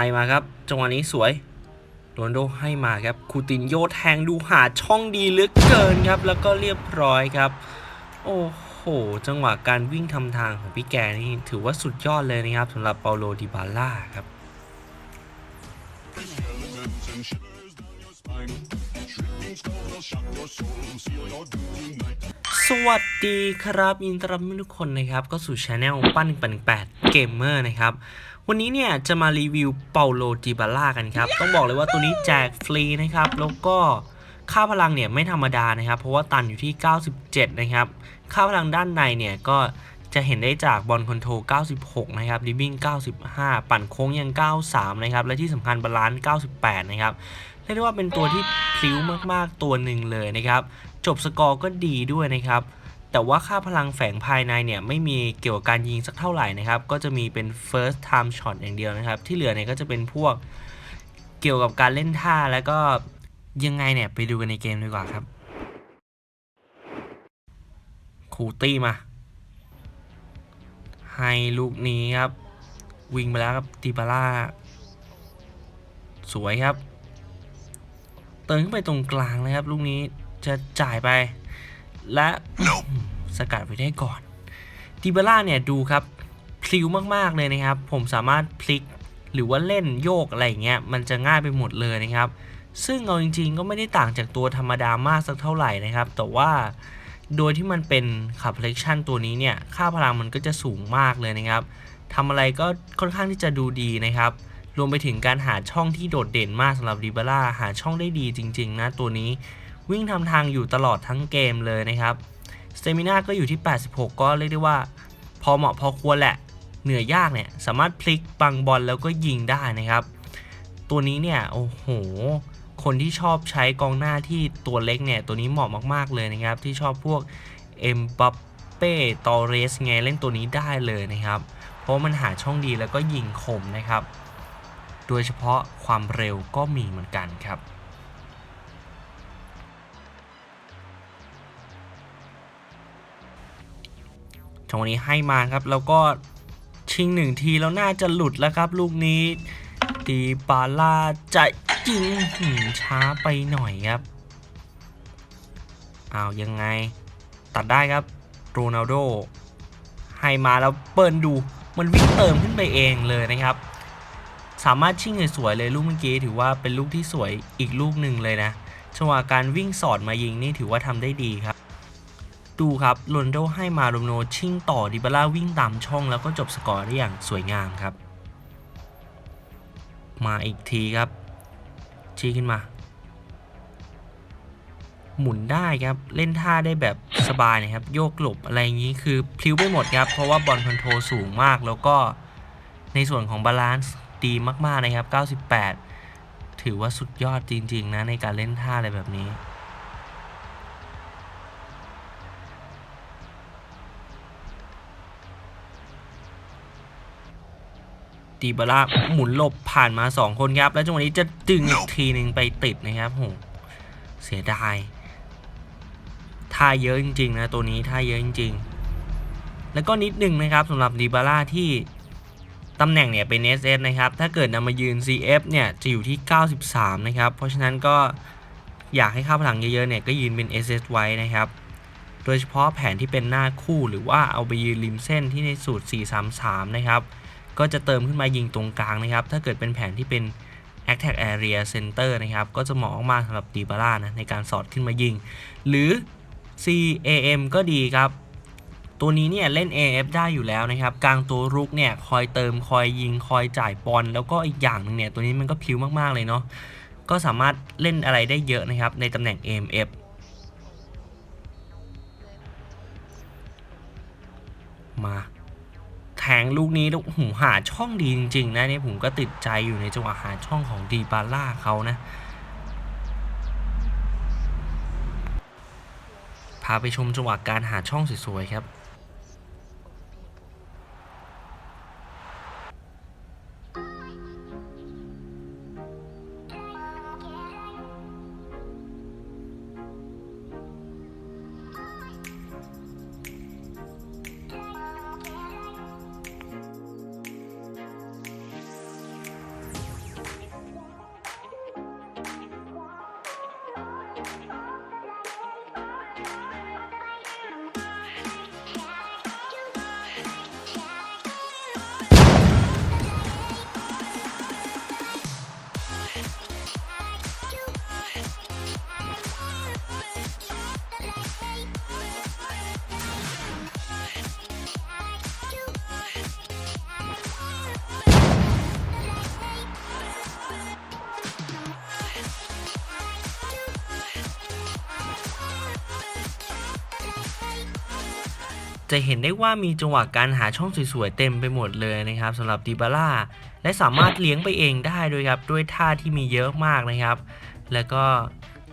ให้มาครับ จังหวะนี้สวยโรนโดให้มาครับคูตินโยแทงดูหาช่องดีเหลือเกินครับ แล้วก็เรียบร้อยครับ โอ้โห จังหวะการวิ่งทำทางของพี่แกนี่ถือว่าสุดยอดเลยนะครับสำหรับเปาโลดิบาล่าครับ สวัสดีครับยินดีต้อนรับทุกคนนะครับ ก็สู่ช anel ปั้นปันแปดเกมเมอร์นะครับ วันนี้เนี่ยจะมารีวิวเปาโลจิบาล่ากันครับ ต้องบอกเลยว่าตัวนี้แจกฟรีนะครับ แล้วก็ค่าพลังเนี่ยไม่ธรรมดานะครับ เพราะว่าตันอยู่ที่ 97 นะครับ ค่าพลังด้านในเนี่ยก็จะเห็นได้จากบอลคอนโทรล96 นะครับดิบิ้ง95 ปั่นโค้งยัง 93 นะครับ และที่สำคัญบาลานซ์98 นะครับ รียกได้ว่าเป็นตัวที่พลิ้วมากๆตัวหนึ่งเลยนะครับ จบสกอร์ก็ดีด้วยนะครับ แต่ว่าค่าพลังแฝงภายในเนี่ยไม่มีเกี่ยวกับการยิงสักเท่าไหร่นะครับ ก็จะมีเป็น first time shot อย่างเดียวนะครับ ที่เหลือเนี่ยก็จะเป็นพวกเกี่ยวกับการเล่นท่าแล้วก็ยังไงเนี่ยไปดูกันในเกมดีกว่าครับคูตี้มา ให้ลูกนี้ครับ วิ่งไปแล้วครับติบาร่า สวยครับ เติมขึ้นไปตรงกลางนะครับลูกนี้จะจ่ายไป และสกัดไว้ได้ก่อนดิบาร่าเนี่ยดูครับพลิ้วมากๆเลยนะครับ ผมสามารถพลิกหรือว่าเล่นโยกอะไรอย่างเงี้ยมันจะง่ายไปหมดเลยนะครับ ซึ่งเอาจริง ๆ ก็ไม่ได้ต่างจากตัวธรรมดามากสักเท่าไหร่นะครับ แต่ว่าโดยที่มันเป็นขับเล็กชันตัวนี้เนี่ย ค่าพลังมันก็จะสูงมากเลยนะครับทำอะไรก็ค่อนข้างที่จะดูดีนะครับ รวมไปถึงการหาช่องที่โดดเด่นมากสำหรับดิบาร่าหาช่องได้ดีจริง ๆ นะตัวนี้วิ่งทำทางอยู่ตลอดทั้งเกมเลยนะครับสเตมินาก็อยู่ที่ 86 ก็เรียกได้ว่า พอเหมาะพอควรแหละ เหนื่อยยากเนี่ย สามารถพลิกปังบอลแล้วก็ยิงได้นะครับ ตัวนี้เนี่ย โอ้โห คนที่ชอบใช้กองหน้าที่ตัวเล็กเนี่ย ตัวนี้เหมาะมากๆเลยนะครับ ที่ชอบพวกเอ็มบัปเป้ตอเรสไงเล่นตัวนี้ได้เลยนะครับ เพราะมันหาช่องดีแล้วก็ยิงคมนะครับ โดยเฉพาะความเร็วก็มีเหมือนกันครับจังหวะนี้ให้มาครับแล้วก็ชิงหนึ่งทีแล้วน่าจะหลุดแล้วครับ ลูกนี้ตีปาลาจะยิงช้าไปหน่อยครับเอาวยังไง ตัดได้ครับโรนัลโดให้มาแล้วเปิดดูมันวิ่งเติมขึ้นไปเองเลยนะครับ สามารถชิ่งสวยๆเลยลูกเมื่อกี้ถือว่าเป็นลูกที่สวยอีกลูกหนึ่งเลยนะจังหวะการวิ่งสอดมายิงนี่ถือว่าทำได้ดีครับ ดูครับโรนโดให้มาโรมโนชิ่งต่อดิบาร่าวิ่งตามช่องแล้วก็จบสกอร์ได้อย่างสวยงามครับ มาอีกทีครับ ชี้ขึ้นมา หมุนได้ครับเล่นท่าได้แบบสบายนะครับ โยกหลบอะไรอย่างนี้คือพลิ้วไปหมดครับ เพราะว่าบอลคอนโทรลสูงมากแล้วก็ในส่วนของบาลานซ์ ดีมากๆนะครับ 98 ถือว่าสุดยอดจริง ๆ นะ ในการเล่นท่าอะไรแบบนี้ตีบาร่าหมุนหลบผ่านมา 2 คนครับ แล้วจังหวะนี้จะดึงอีกทีหนึ่งไปติดนะครับโหเสียดายท่าเยอะจริงๆนะตัวนี้ท่าเยอะจริง ๆ แล้วก็นิดหนึ่งนะครับสำหรับดีบาร่าที่ ตำแหน่งเนี่ยเป็น SS นะครับ ถ้าเกิดนำมายืน CF เนี่ยจะอยู่ที่ 93 นะครับ เพราะฉะนั้นก็อยากให้ค่าพลังเยอะๆเนี่ยก็ยืนเป็น SS ไว้นะครับ โดยเฉพาะแผนที่เป็นหน้าคู่หรือว่าเอาไปยืนริมเส้นที่ในสูตร 433 นะครับ ก็จะเติมขึ้นมายิงตรงกลางนะครับ ถ้าเกิดเป็นแผนที่เป็น Attack Area Center นะครับ ก็จะเหมาะมากสำหรับดีบาร่านะในการสอดขึ้นมายิง หรือ CAM ก็ดีครับ ตัวนี้เนี่ยเล่น AF ได้อยู่แล้วนะครับกลางตัวรุกเนี่ยคอยเติมคอยยิงคอยจ่ายบอลแล้วก็อีกอย่างหนึงเนี่ยตัวนี้มันก็พิ้วมากๆเลยเนาะก็สามารถเล่นอะไรได้เยอะนะครับในตำแหน่ง AMF มาแทงลูกนี้แล้วหูหาช่องดีจริงๆนะเนี่ยผมก็ติดใจอยู่ในจังหวะหาช่องของดีบาร่าเขานะพาไปชมจังหวะการหาช่องสวยๆครับ จะเห็นได้ว่ามีจังหวะการหาช่องสวยๆเต็มไปหมดเลยนะครับสำหรับดิบาร่าและสามารถเลี้ยงไปเองได้ด้วยครับด้วยท่าที่มีเยอะมากนะครับ แล้วก็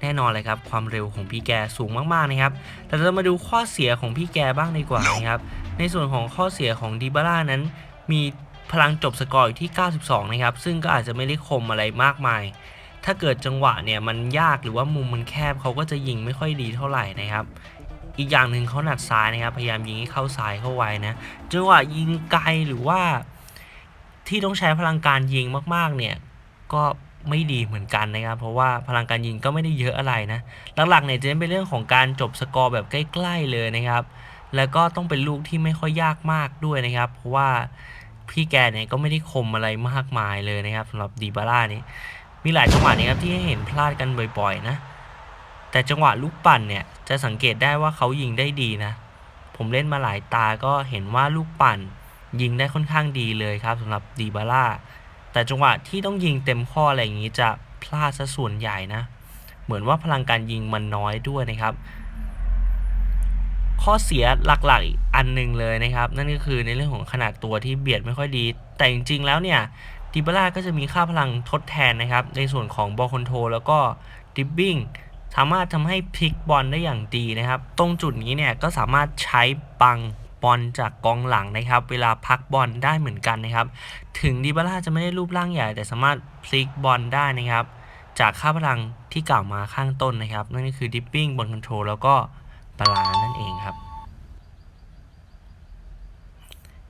แน่นอนเลยครับความเร็วของพี่แกสูงมากๆนะครับ แต่เราจะมาดูข้อเสียของพี่แกบ้างดีกว่านะครับในส่วนของข้อเสียของดิบาร่านั้น มีพลังจบสกอร์อยู่ที่ 92 นะครับ ซึ่งก็อาจจะไม่ได้คมอะไรมากมาย ถ้าเกิดจังหวะเนี่ยมันยากหรือว่ามุมมันแคบเขาก็จะยิงไม่ค่อยดีเท่าไหร่นะครับ อีกอย่างหนึ่งเขาหนัดซ้ายนะครับ พยายามยิงให้เข้าซ้ายเข้าไว้นะจังหวะยิงไกลหรือว่าที่ต้องใช้พลังการยิงมากๆเนี่ยก็ไม่ดีเหมือนกันนะครับ เพราะว่าพลังการยิงก็ไม่ได้เยอะอะไรนะหลักๆเนี่ยจะเป็นเรื่องของการจบสกอร์แบบใกล้ ๆเลยนะครับ แล้วก็ต้องเป็นลูกที่ไม่ค่อยยากมากด้วยนะครับ เพราะว่าพี่แกเนี่ยก็ไม่ได้คมอะไรมากมายเลยนะครับสำหรับดีบาร่านี่มีหลายจังหวะนี้ครับที่ให้เห็นพลาดกันบ่อยๆนะ แต่จังหวะลูกปั่นเนี่ยจะสังเกตได้ว่าเขายิงได้ดีนะ ผมเล่นมาหลายตาก็เห็นว่าลูกปั่น ยิงได้ค่อนข้างดีเลยครับสำหรับดีบาร่าแต่จังหวะที่ต้องยิงเต็มข้ออะไรอย่างนี้จะพลาดซะส่วนใหญ่นะ เหมือนว่าพลังการยิงมันน้อยด้วยนะครับ ข้อเสียหลักๆอันหนึ่งเลยนะครับ นั่นก็คือในเรื่องของขนาดตัวที่เบียดไม่ค่อยดี แต่จริงๆแล้วเนี่ยดิบาร่าก็จะมีค่าพลังทดแทนนะครับ ในส่วนของบอลคอนโทรแล้วก็ดิบบิ้ง สามารถทำให้พลิกบอลได้อย่างดีนะครับ ตรงจุดนี้เนี่ยก็สามารถใช้บังบอลจากกองหลังนะครับ เวลาพักบอลได้เหมือนกันนะครับ ถึงดิบาร่าจะไม่ได้รูปร่างใหญ่ แต่สามารถพลิกบอลได้นะครับ จากค่าพลังที่กล่าวมาข้างต้นนะครับ นั่นก็คือดิปปิ้งบอลคอนโทรลแล้วก็บาลานนั่นเองครับ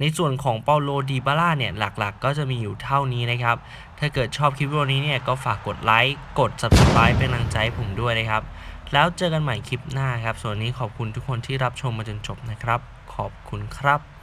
ในส่วนของเปาโลดีบาร่าเนี่ยหลักๆ ก็จะมีอยู่เท่านี้นะครับ ถ้าเกิดชอบคลิปวิดีโอนี้เนี่ยก็ฝากกดไลค์ กด subscribe เป็นกำลังใจให้ผมด้วยนะครับ แล้วเจอกันใหม่คลิปหน้าครับ ส่วนนี้ขอบคุณทุกคนที่รับชมมาจนจบนะครับ ขอบคุณครับ